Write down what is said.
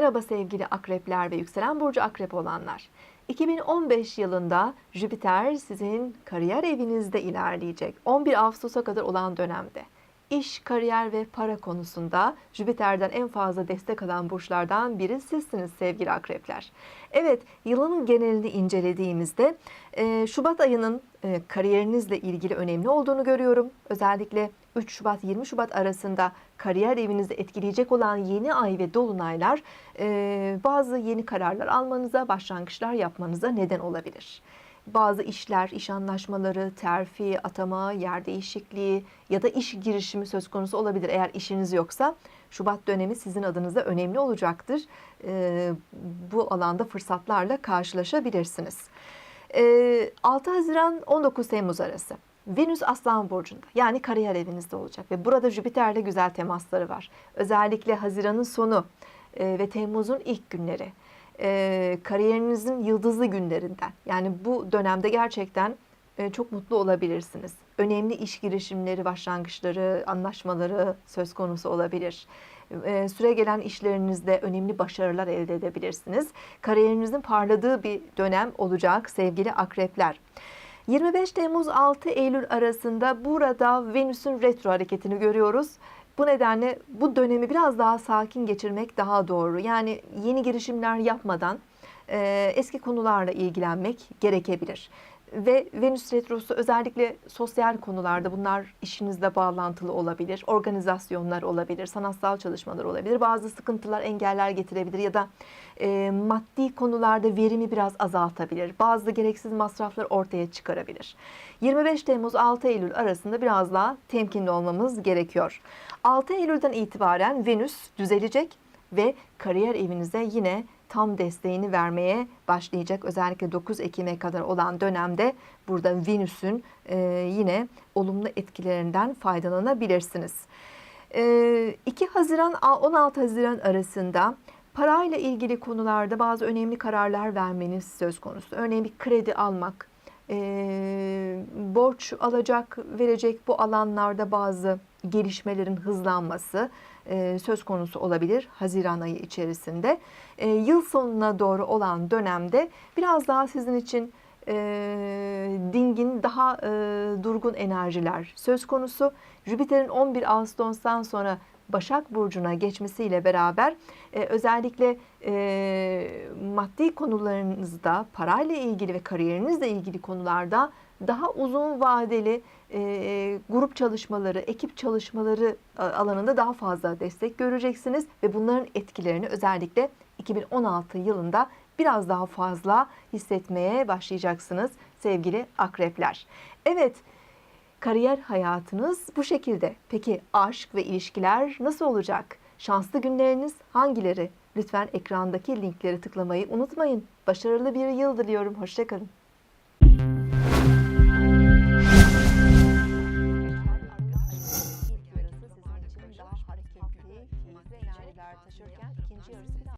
Merhaba sevgili akrepler ve yükselen burcu akrep olanlar. 2015 yılında Jüpiter sizin kariyer evinizde ilerleyecek. 11 Ağustos'a kadar olan dönemde. İş, kariyer ve para konusunda Jüpiter'den en fazla destek alan burçlardan biri sizsiniz sevgili akrepler. Evet, yılın genelini incelediğimizde e, Şubat ayının e, kariyerinizle ilgili önemli olduğunu görüyorum. Özellikle 3 Şubat 20 Şubat arasında kariyer evinizi etkileyecek olan yeni ay ve dolunaylar e, bazı yeni kararlar almanıza, başlangıçlar yapmanıza neden olabilir. Bazı işler, iş anlaşmaları, terfi, atama, yer değişikliği ya da iş girişimi söz konusu olabilir. Eğer işiniz yoksa Şubat dönemi sizin adınıza önemli olacaktır. E, bu alanda fırsatlarla karşılaşabilirsiniz. E, 6 Haziran 19 Temmuz arası. Venüs Aslan Burcu'nda yani kariyer evinizde olacak ve burada Jüpiter'le güzel temasları var. Özellikle Haziran'ın sonu e, ve Temmuz'un ilk günleri e, kariyerinizin yıldızlı günlerinden. Yani bu dönemde gerçekten e, çok mutlu olabilirsiniz. Önemli iş girişimleri, başlangıçları, anlaşmaları söz konusu olabilir. E, süre gelen işlerinizde önemli başarılar elde edebilirsiniz. Kariyerinizin parladığı bir dönem olacak sevgili akrepler. 25 Temmuz 6 Eylül arasında burada Venüs'ün retro hareketini görüyoruz. Bu nedenle bu dönemi biraz daha sakin geçirmek daha doğru. Yani yeni girişimler yapmadan e, eski konularla ilgilenmek gerekebilir. Ve Venüs Retrosu özellikle sosyal konularda bunlar işinizle bağlantılı olabilir, organizasyonlar olabilir, sanatsal çalışmalar olabilir. Bazı sıkıntılar, engeller getirebilir ya da e, maddi konularda verimi biraz azaltabilir. Bazı gereksiz masraflar ortaya çıkarabilir. 25 Temmuz 6 Eylül arasında biraz daha temkinli olmamız gerekiyor. 6 Eylül'den itibaren Venüs düzelecek ve kariyer evinize yine tam desteğini vermeye başlayacak. Özellikle 9 Ekim'e kadar olan dönemde burada Venüs'ün e, yine olumlu etkilerinden faydalanabilirsiniz. E, 2 Haziran 16 Haziran arasında parayla ilgili konularda bazı önemli kararlar vermeniz söz konusu. Örneğin bir kredi almak, e, borç alacak, verecek bu alanlarda bazı gelişmelerin hızlanması e, söz konusu olabilir Haziran ayı içerisinde. E, yıl sonuna doğru olan dönemde biraz daha sizin için e, dingin, daha e, durgun enerjiler söz konusu. Jüpiter'in 11 Ağustos'tan sonra Başak Burcu'na geçmesiyle beraber e, özellikle e, maddi konularınızda, parayla ilgili ve kariyerinizle ilgili konularda daha uzun vadeli e, grup çalışmaları, ekip çalışmaları alanında daha fazla destek göreceksiniz ve bunların etkilerini özellikle 2016 yılında biraz daha fazla hissetmeye başlayacaksınız sevgili akrepler. Evet, kariyer hayatınız bu şekilde. Peki aşk ve ilişkiler nasıl olacak? Şanslı günleriniz hangileri? Lütfen ekrandaki linkleri tıklamayı unutmayın. Başarılı bir yıl diliyorum. Hoşçakalın.